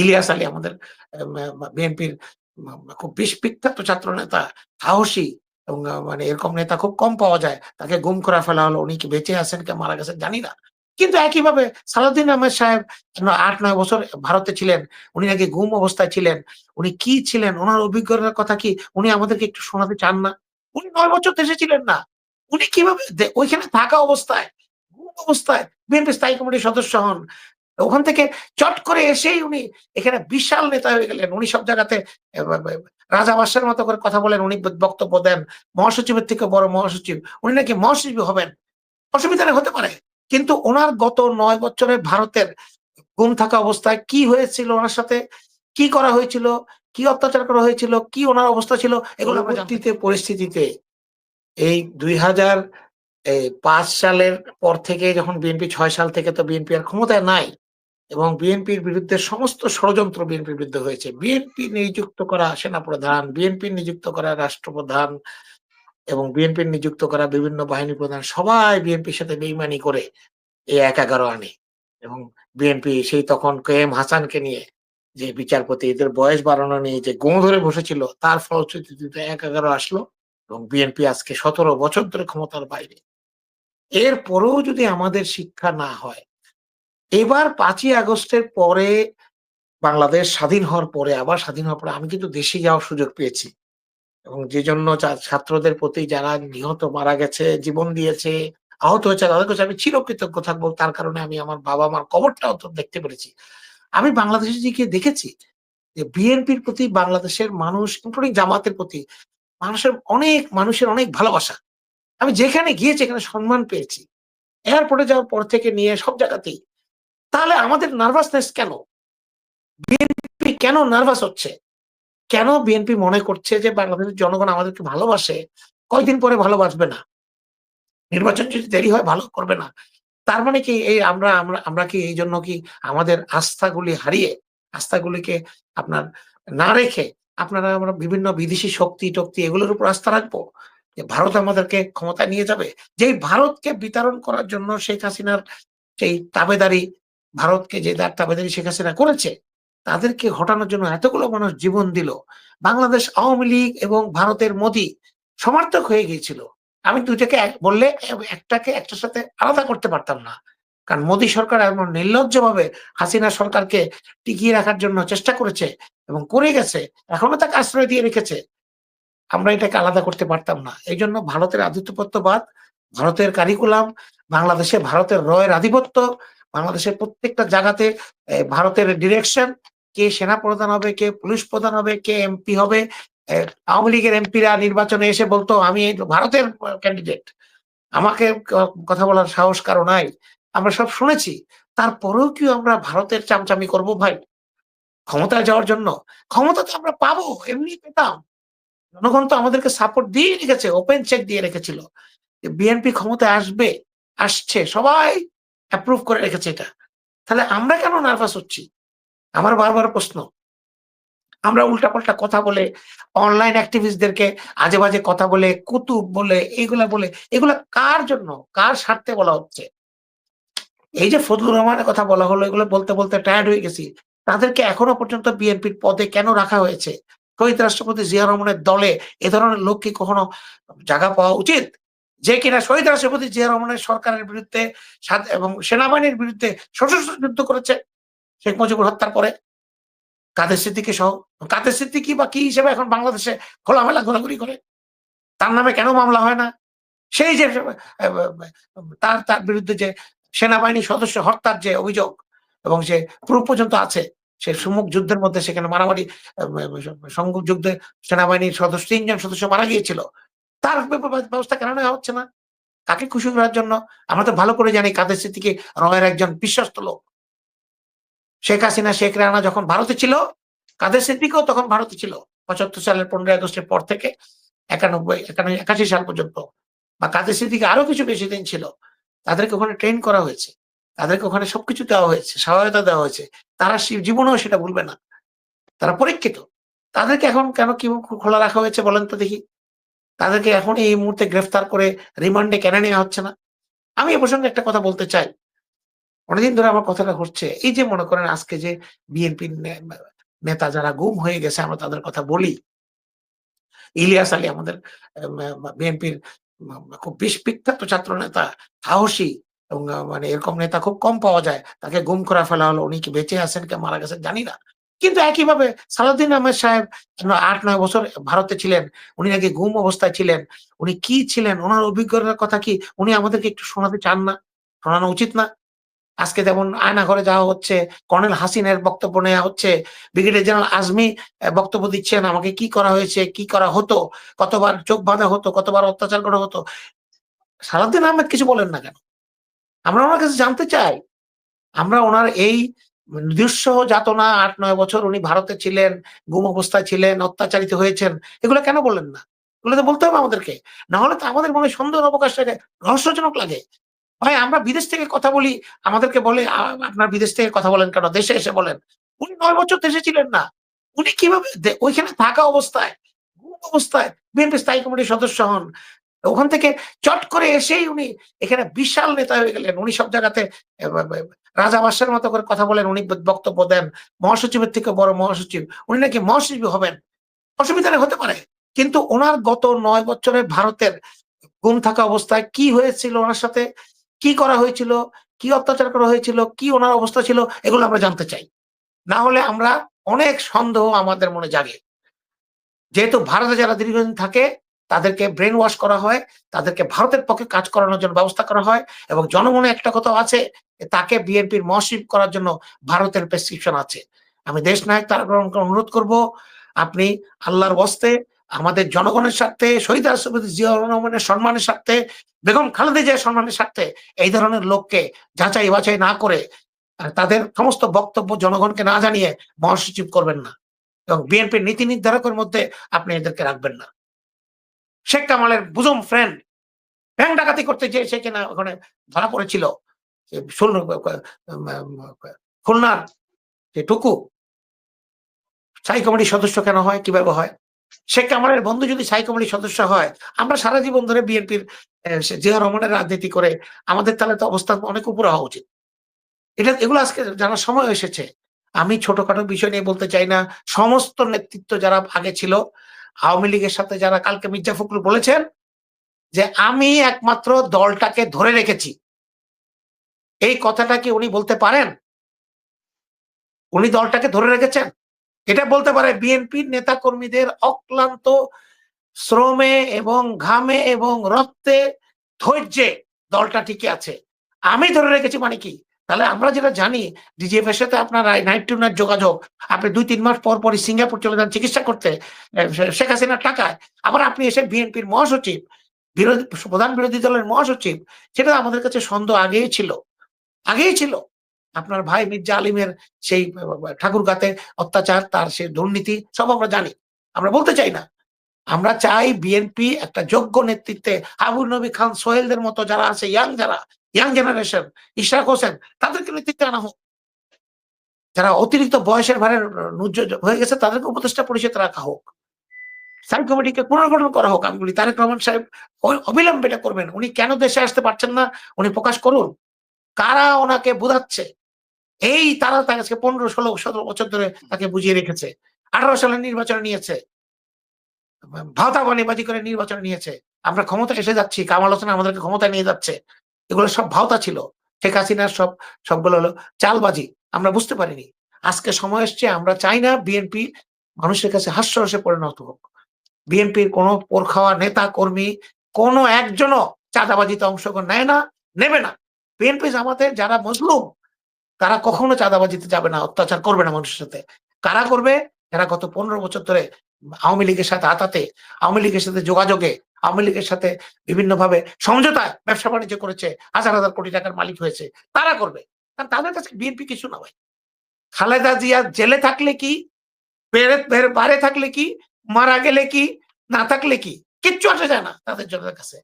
ইলিয়াস আলী আমাদের বিএনপির খুব বিশ বিখ্যাত ছাত্র নেতা, সাহসী, এবং মানে এরকম নেতা খুব কম পাওয়া যায়। তাকে গুম করে ফেলা হলো, উনি কি বেঁচে আছেন কে মারা গেছেন জানি না। কিন্তু একইভাবে সালাউদ্দিন আহমেদ সাহেব আট, নয় বছর ভারতে ছিলেন, উনি নাকি গুম অবস্থায় ছিলেন, উনি কি ছিলেন, ওনার অভিজ্ঞতার কথা কি উনি আমাদেরকে একটু শোনাতে চান না? উনি নয় বছর দেশে ছিলেন না। উনি কীভাবে ওইখানে থাকা অবস্থায় অবস্থায় বিএনপি স্থায়ী কমিটির সদস্য হন ওখান থেকে চট করে এসেই উনি এখানে বিশাল নেতা হয়ে গেলেন। উনি সব জায়গাতে রাজা বাদশার মতো করে কথা বলেন উনি বক্তব্য দেন। মহাসচিবের থেকে বড় মহাসচিব। উনি নাকি মহাসচিব হবেন। অসুবিধা নেই, হতে পারে। কিন্তু ওনার গত নয় বছরের ভারতের গুম থাকা অবস্থায় কি হয়েছিল ওনার সাথে? কি করা হয়েছিল? কি অত্যাচার করা হয়েছিল? কি ওনার অবস্থা ছিল? এগুলো পরবর্তীতে পরিস্থিতিতে এই দুই হাজার পাঁচ সালের পর থেকে যখন বিএনপি ছয় সাল থেকে তো বিএনপি আর ক্ষমতায় নাই এবং বিএনপির বিরুদ্ধে সমস্ত ষড়যন্ত্র বিএনপির বিরুদ্ধে হয়েছে। বিএনপি নিযুক্ত করা সেনাপ্রধান, বিএনপি নিযুক্ত করা রাষ্ট্রপ্রধান এবং বিএনপির নিযুক্ত করা বিভিন্ন বাহিনী প্রধান সবাই বিএনপির সাথে বেইমানি করে এই এক এগারো আনে। এবং বিএনপি সেই তখন কে এম হাসানকে নিয়ে যে বিচারপতি, এদের বয়স বাড়ানো নিয়ে যে গোঁ ধরে বসেছিল, তার ফলশ্রুতিতে এক এগারো আসলো এবং বিএনপি আজকে সতেরো বছর ধরে ক্ষমতার বাইরে। এরপরেও যদি আমাদের শিক্ষা না হয় এবার পাঁচই আগস্টের পরে বাংলাদেশ স্বাধীন হওয়ার পরে, আবার স্বাধীন হওয়ার পরে আমি কিন্তু দেশে যাওয়ার সুযোগ পেয়েছি। এবং যে জন্য ছাত্রদের প্রতি যারা নিহত মারা গেছে, জীবন দিয়েছে, আহত হয়েছে, তাদের কাছে আমি চিরকৃতজ্ঞ থাকব। তার কারণে আমি আমার বাবা মার কবরটাও তো দেখতে পেরেছি। আমি বাংলাদেশে গিয়ে দেখেছি যে বিএনপির প্রতি বাংলাদেশের মানুষ ইনক্লুডিং জামাতের প্রতি, মানুষের অনেক মানুষের অনেক ভালোবাসা। আমি যেখানে গিয়েছি, এখানে সম্মান পেয়েছি। এয়ারপোর্টে যাওয়ার পর থেকে নিয়ে সব জায়গাতেই তাহলে আমাদের নার্ভাসনেস কেন? বিএনপি কেন নার্ভাস হচ্ছে? কেন বিএনপি মনে করছে যে বাংলাদেশের জনগণ আমাদেরকে ভালোবাসে? কয়দিন পরে ভালোবাসবে না? নির্বাচন যদি দেরি হয়, ভালো করবে না। তার মানে কি এই আমরা আমরা আমরা কি এই জন্য কি আমাদের আস্থাগুলি হারিয়ে, আস্থাগুলিকে আপনার না রেখে আপনারা আমরা বিভিন্ন বিদেশি শক্তি, টক্তি এগুলোর উপর আস্থা রাখব? যে ভারত আমাদেরকে ক্ষমতা নিয়ে যাবে? যেই ভারতকে বিতরণ করার জন্য শেখ হাসিনার সেই তাবেদারি ভারতকে যে তাবেদারি শেখ হাসিনা করেছে, তাদেরকে হটানোর জন্য এতগুলো মানুষ জীবন দিল। বাংলাদেশ আওয়ামী লীগ এবং ভারতের মোদি সমর্থক হয়ে গিয়েছিল। আমি দুইটাকে বললে একটাকে একটার সাথে আলাদা করতে পারতাম না। কারণ মোদী সরকার এমন নির্লজ্জভাবে হাসিনা সরকারকে টিকিয়ে রাখার জন্য চেষ্টা করেছে এবং করে গেছে, এখনও তাকে আশ্রয় দিয়ে রেখেছে। আমরা এটাকে আলাদা করতে পারতাম না। এই জন্য ভারতের আধিপত্যবাদ, ভারতের কারিকুলাম, বাংলাদেশে ভারতের রয়ের আধিপত্য বাংলাদেশের প্রত্যেকটা জায়গাতে ভারতের ডিরেকশন কে সেনা প্রধান হবে, কে পুলিশ প্রধান হবে, কে এমপি হবে আওয়ামী লীগের এমপিরা নির্বাচনে এসে বলতো, আমি ভারতের ক্যান্ডিডেট আমাকে কথা বলার সাহস কারও নাই। আমরা সব শুনেছি। তারপরেও কি আমরা ভারতের চামচামি করব ভাই? ক্ষমতায় যাওয়ার জন্য। ক্ষমতা তো আমরা পাবো, এমনি পেতাম। জনগণ তো আমাদেরকে সাপোর্ট দিয়ে রেখেছে ওপেন চেক দিয়ে রেখেছিল। বিএনপি ক্ষমতায় আসবে, আসছে, সবাই অ্যাপ্রুভ করে রেখেছে এটা। তাহলে আমরা কেন নার্ভাস হচ্ছি? আমার বারবার প্রশ্ন। আমরা উল্টাপাল্টা কথা বলে অনলাইন অ্যাক্টিভিস্টদেরকে আজে বাজে কথা বলে, কুতুব বলে, এইগুলা বলে, এগুলা কার জন্য? কার স্বার্থে বলা হচ্ছে? এই যে ফজলুর রহমানের কথা বলা হলো, এগুলো বলতে বলতে টায়ার্ড হয়ে গেছি। তাদেরকে এখনও পর্যন্ত বিএনপির পদে কেন রাখা হয়েছে? শহীদ রাষ্ট্রপতি জিয়া রহমানের দলে এ ধরনের লোক কি কখনো জায়গা পাওয়া উচিত? যে কিনা শহীদ রাষ্ট্রপতি জিয়া রহমানের সরকারের বিরুদ্ধে এবং সেনাবাহিনীর বিরুদ্ধে সশস্ত্র যুদ্ধ করেছে, শেখ মুজিবুর হত্যার পরে। কাদের সিদ্দিকি সহ কাদের সিদ্দিকি বা কি হিসেবে এখন বাংলাদেশে খোলামেলা ঘোরাঘুরি করে? তার নামে কেন মামলা হয় না? সেই যে তার তার বিরুদ্ধে যে সেনাবাহিনী সদস্য হত্যার যে অভিযোগ এবং সে প্রুফ পর্যন্ত আছে, সে সুমুখ যুদ্ধের মধ্যে সেখানে মারামারি যুদ্ধে সেনাবাহিনীর সদস্য তিনজন সদস্য মারা গিয়েছিল। তার ব্যবস্থা কেন নেওয়া হচ্ছে না? কাকে খুশি করার জন্য? আমরা তো ভালো করে জানি কাদের স্মৃতিকে রয়ের একজন বিশ্বস্ত লোক। শেখ হাসিনা, শেখ রানা যখন ভারতে ছিল, কাদের সিদ্দিকও তখন ভারতে ছিল? পঁচাত্তর সালের পনেরোই আগস্টের পর থেকে একানব্বই একানব্বই একাশি সাল পর্যন্ত। বা কাদের সিদ্দিকে আরও কিছু বেশি দিন ছিল? তাদেরকে ওখানে ট্রেন করা হয়েছে। তাদেরকে ওখানে সবকিছু দেওয়া হয়েছে, সহায়তা দেওয়া হয়েছে। তারা জীবনেও সেটা ভুলবে না। তারা পরীক্ষিত। তাদেরকে এখন কেন কি খোলা রাখা হয়েছে বলেন তো দেখি। তাদেরকে এখন এই মুহূর্তে গ্রেফতার করে রিমান্ডে কেন নেওয়া হচ্ছে না আমি এ প্রসঙ্গে একটা কথা বলতে চাই অনেকদিন ধরে আমার কথাটা ঘুরছে। এই যে মনে করেন আজকে যে মা নেতা যারা গুম হয়ে গেছে, আমরা তাদের কথা বলি। ইলিয়াস আলী আমাদের বিএনপির খুব বিশ, বিখ্যাত ছাত্র নেতা, সাহসী, এবং মানে এরকম নেতা খুব কম পাওয়া যায়। তাকে গুম করে ফেলা হলো। উনি কি বেঁচে আছেন, কে মারা গেছেন জানি না। কিন্তু একইভাবে সালাউদ্দিন আহমেদ সাহেব ৮-৯ বছর ভারতে ছিলেন। উনি নাকি গুম অবস্থায় ছিলেন। উনি কি ছিলেন? উনার অভিজ্ঞতার কথা কি উনি আমাদেরকে একটু শোনাতে চান না? শোনানো উচিত না? আজকে যেমন আয়না ঘরে যাওয়া হচ্ছে, কর্নেল হাসিনের বক্তব্য নেওয়া হচ্ছে, ব্রিগেডিয়ার জেনারেল আজমি বক্তব্য দিচ্ছেন, আমাকে কি করা হয়েছে, কি করা হতো, কতবার চোখ বাঁধা হতো, কতবার অত্যাচার করা হতো। সালাউদ্দিন আহমেদ কিছু বলেন না কেন? আমরা ওনার কাছে জানতে চাই। আমরা ওনার এই দুঃসহ যাতনা ৮-৯ বছর উনি ভারতে ছিলেন, গুম অবস্থায় ছিলেন, অত্যাচারিত হয়েছেন। এগুলো কেন বললেন না? এগুলো তো বলতে হবে আমাদেরকে। না হলে তো আমাদের মনে সন্দেহের অবকাশ থাকে, রহস্যজনক লাগে। ভাই আমরা বিদেশ থেকে কথা বলি, আমাদেরকে বলে আপনার বিদেশ থেকে কথা বলেন কেন? দেশে এসে বলেন। উনি নয় বছর দেশে ছিলেন না। উনি কীভাবে ওইখানে থাকা অবস্থায়, অবস্থায় বিএনপি স্থায়ী কমিটির সদস্য হন। ওখান থেকে চট করে এসেই উনি এখানে বিশাল নেতা হয়ে গেলেন। উনি সব জায়গাতে রাজা বাদশার মতো করে কথা বলেন, উনি বক্তব্য দেন। মহাসচিবের থেকে বড় মহাসচিব। উনি নাকি মহাসচিব হবেন। অসুবিধা হতে পারে। কিন্তু ওনার গত নয় বছরে ভারতের গুম থাকা অবস্থায় কি হয়েছিল ওনার সাথে? কি করা হয়েছিল? কি অত্যাচার করা হয়েছিল? কি ওনার অবস্থা ছিল? এগুলো আমরা জানতে চাই। না হলে আমরা অনেক সন্দেহ আমাদের মনে জাগে। যেহেতু ভারতে যারা দীর্ঘদিন থাকে তাদেরকে ব্রেন ওয়াশ করা হয়, তাদেরকে ভারতের পক্ষে কাজ করানোর জন্য ব্যবস্থা করা হয় এবং জনমনে একটা কথাও আছে তাকে বিএনপির মহাসচিব করার জন্য ভারতের প্রেসক্রিপশন আছে। আমি দেশ নায়ক রহমানকে অনুরোধ করব, আপনি আল্লাহর ওয়াস্তে আমাদের জনগণের স্বার্থে, শহীদ রাষ্ট্রপতি জিয়াউর রহমানের সম্মানের স্বার্থে, বেগম খালেদা জিয়ার সম্মানের স্বার্থে এই ধরনের লোককে যাচাই বাছাই না করে তাদের সমস্ত বক্তব্য জনগণকে না জানিয়ে মহাসচিব করবেন না। এবং বিএনপির নীতি নির্ধারকের মধ্যে আপনি এদেরকে রাখবেন না। শেখ কামালের বুজম ফ্রেন্ড ব্যাংক ডাকাতি করতে যেয়ে সে কিনা ওখানে ধরা পড়েছিল। যে খুলনার যে টুকু সাই কমিটির সদস্য কেন হয়? কীভাবে হয়? শেখ কামালের বন্ধু যদি সাই কমিটির সদস্য হয়, আমরা সারা জীবন ধরে বিএনপির সে রহমানের রাজনীতি করে আমাদের তাহলে তো অবস্থান অনেক উপরে হওয়া উচিত। এটা এগুলো আজকে জানার সময় এসেছে। আমি ছোটখাটো বিষয় নিয়ে বলতে চাই না। সমস্ত নেতৃত্ব যারা আগে ছিল, আওয়ামী লীগের সাথে যারা কালকে মির্জা ফখরুল বলেছেন যে, "আমি একমাত্র দলটাকে ধরে রেখেছি।" এই কথাটা কি উনি বলতে পারেন? উনি দলটাকে ধরে রেখেছেন? এটা বলতে পারে বিএনপির নেতাকর্মীদের অক্লান্ত শ্রমে এবং ঘামে এবং রক্তে, ধৈর্যে দলটা টিকে আছে। আমি ধরে রেখেছি মানে কি? তাহলে আমরা যেটা জানি ডিজিএফ এর সাথে আপনার নাইট টু নাইট যোগাযোগ। আপনি ২-৩ মাস পর, পরই সিঙ্গাপুর চলে যান চিকিৎসা করতে শেখ হাসিনার টাকায়। আবার আপনি এসে বিএনপির মহাসচিব, বিরোধী প্রধান বিরোধী দলের মহাসচিব, সেটা আমাদের কাছে সন্দেহ আগেই ছিল। আগেই ছিল। আপনার ভাই মির্জা আলিমের সেই বা অত্যাচার, তার সেই দুর্নীতি সব আমরা জানি। আমরা বলতে চাই না। আমরা চাই বিএনপি একটা যোগ্য নেতৃত্বে আবুল নবী খান সোহেলদের মতো যারা আছে ইয়াং যারা, ইয়াং জেনারেশন, ইশরাক হোসেন তাদেরকে নেতৃত্বে আনা হোক। যারা অতিরিক্ত বয়সের ভারে র নুজ্জ হয়ে গেছে তাদেরকে উপদেষ্টা পরিষদে রাখা হোক। স্থায়ী কমিটিকে পুনর্গঠন করা হোক। আমি বলি তারেক রহমান সাহেব অবিলম্বে এটা করবেন। উনি কেন দেশে আসতে পারছেন না? উনি প্রকাশ করুন। কারা ওনাকে বুঝাচ্ছে? এই তারা তার কাছে ১৫, ১৬, ১৭ বছর ধরে তাকে বুঝিয়ে রেখেছে। ১৮ সালের নির্বাচন নিয়েছে। ভা ভাওতাবাজিবাজি করে নির্বাচন নিয়েছে। আমরা ক্ষমতা এসে যাচ্ছি। কামাল হোসেন আমাদেরকে ক্ষমতায় নিয়ে যাচ্ছে। এগুলো সব ভাওতা ছিল। শেখ হাসিনার সব সবগুলো হলো চালবাজি। আমরা বুঝতে পারিনি। আজকে সময় এসছে আমরা চাই না বিএনপি মানুষের কাছে হাস্যরসে পরিণত হোক। বিএনপির কোন পোরখাওয়া নেতা কর্মী কোন একজনও চাঁদাবাজিতে অংশগ্রহণ নেয় না, নেবে না। বিএনপি জামাতের যারা মজলুম তারা কখনো চাঁদাবাজিতে যাবে না, অত্যাচার করবে না মানুষের সাথে। কারা করবে? যারা গত ১৫ বছর ধরে আওয়ামী লীগের সাথে আতাতে, আওয়ামী লীগের সাথে যোগাযোগে, আওয়ামী লীগের সাথে বিভিন্নভাবে সমঝোতায় ব্যবসা-বাণিজ্য করেছে, হাজার, হাজার কোটি টাকার মালিক হয়েছে। তারা করবে। কারণ তাদের কাছে বিএনপি কিছু না ভাই। খালেদা জিয়া জেলে থাকলে কি? বাইরে থাকলে কি? মারা গেলে কি? না থাকলে কি? কিচ্ছু আসে যায় না তাদের জনের কাছে।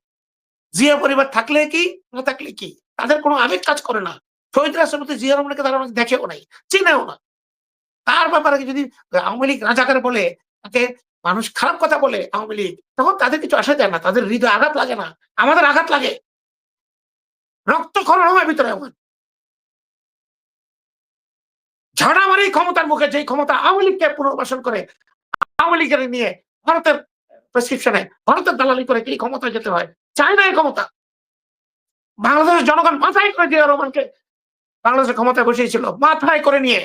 জিয়া পরিবার থাকলে কি? না থাকলে কি? তাদের কোনো আবেগ কাজ করে না। শহীদ রাষ্ট্রপতি জিয়া রহমানকে তারা অনেক দেখেও নাই, চিনেও না। তার ব্যাপারে যদি আওয়ামী লীগ রাজাকার বলে, তাকে মানুষ খারাপ কথা বলে আওয়ামী লীগ, তখন তাদের কিছু আসে যায় না। তাদের হৃদয়ে আঘাত লাগে না। আমাদের আঘাত লাগে। রক্তক্ষরণ হয় ভিতরে আমার। ঝাড়া মারি ক্ষমতার মুখে যেই ক্ষমতা আওয়ামী লীগকে পুনর্বাসন করে আওয়ামী লীগের নিয়ে ভারতের প্রেসক্রিপশনে ভারতের দালালি করে কি ক্ষমতা যেতে হয় চায় না এই ক্ষমতা বাংলাদেশের জনগণ মাথায় করে জিয়া রহমানকে বাংলাদেশের ক্ষমতায় বসিয়েছিল মাথায় করে নিয়ে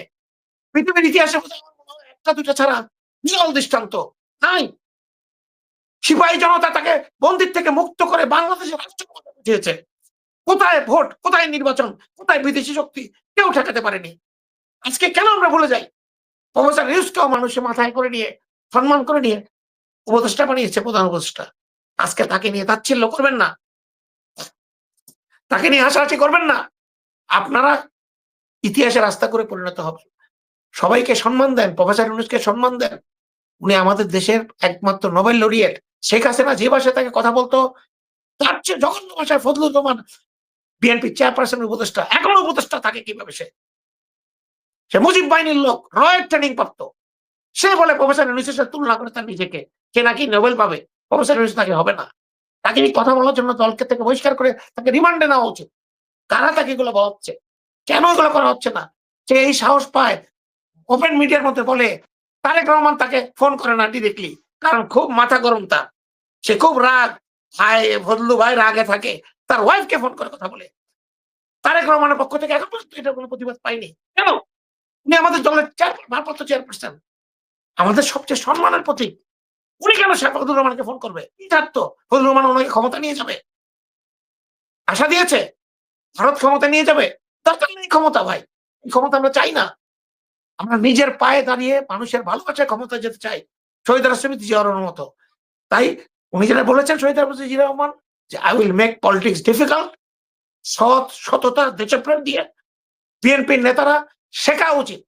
পৃথিবীর ইতিহাসে একটা দুটা ছাড়া বিরল দৃষ্টান্ত নাই। সিপাহী জনতা তাকে বন্দির থেকে মুক্ত করে বাংলাদেশের রাষ্ট্র ক্ষমতা বুঝিয়েছে কোথায় ভোট, কোথায় নির্বাচন, কোথায় বিদেশি শক্তি, কেউ ঠেকাতে পারেনি। আজকে কেন আমরা ভুলে যাই? প্রফেসর নিউজকেও মানুষের মাথায় করে নিয়ে, সম্মান করে নিয়ে উপদেষ্টা বানিয়েছে, প্রধান উপদেষ্টা। আজকে তাকে নিয়ে তাচ্ছিল্য করবেন না। তাকে নিয়ে হাসাহাসি করবেন না। আপনারা ইতিহাসে রাস্তা করে পরিণত হবেন। সবাইকে সম্মান দেন, প্রফেসর ইউনুসকে সম্মান দেন। উনি আমাদের দেশের একমাত্র নোবেল লরিয়েট। শেখ হাসিনা যে ভাষায় তাকে কথা বলতো, তার চেয়ে জঘন্য ভাষায় ফজলুর রহমান, বিএনপি চেয়ারপারসন উপদেষ্টা, এখনও উপদেষ্টা থাকে কীভাবে সে? সে মুজিব বাহিনীর লোক, রয়ের ট্রেনিং প্রাপ্ত। সে বলে প্রফেসর ইউনুসের সাথে তুলনা করে তার নিজেকে। সে নাকি নোবেল পাবে। প্রফেসর ইউনুস তাকে হবে না। তাকে এই কথা বলার জন্য দলকে থেকে বহিষ্কার করে তাকে রিমান্ডে নেওয়া উচিত। কারা তাকে এগুলো বলা হচ্ছে কেন এগুলো করা হচ্ছে না? সে এই সাহস পায় ওপেন মিডিয়ার মধ্যে বলে, তারেক রহমান তাকে ফোন করে না ডিরেক্টলি কারণ খুব মাথা গরম তার। সে খুব রাগ, ভাই ভদলু ভাই রাগে থাকে, তার ওয়াইফকে ফোন করে কথা বলে। তারেক রহমানের পক্ষ থেকে এখন পর্যন্ত এটা কোনো প্রতিবাদ পাইনি। কেন? উনি আমাদের দলের চেয়ার ভারপ্রাপ্ত চেয়ারপারসন আমাদের সবচেয়ে সম্মানের প্রতীক। উনি কেন ফজলুর রহমানকে ফোন করবে? থাকতো ফজলুর রহমান ওনাকে ক্ষমতা নিয়ে যাবে। আশা দিয়েছে? ভারত ক্ষমতা নিয়ে যাবে? দরকার নেই ক্ষমতা, ভাই। ক্ষমতা আমরা চাই না। আমরা নিজের পায়ে দাঁড়িয়ে মানুষের ভালোবাসায় ক্ষমতা যেতে চাই, শহীদ রাষ্ট্রপতি জিয়াউর মতো। তাই উনি যেটা বলেছেন, শহীদ রাষ্ট্রপতি জিয়া রহমান, যে I will make politics difficult সৎ সততা দেশপ্রেম দিয়ে বিএনপির নেতারা শেখা উচিত।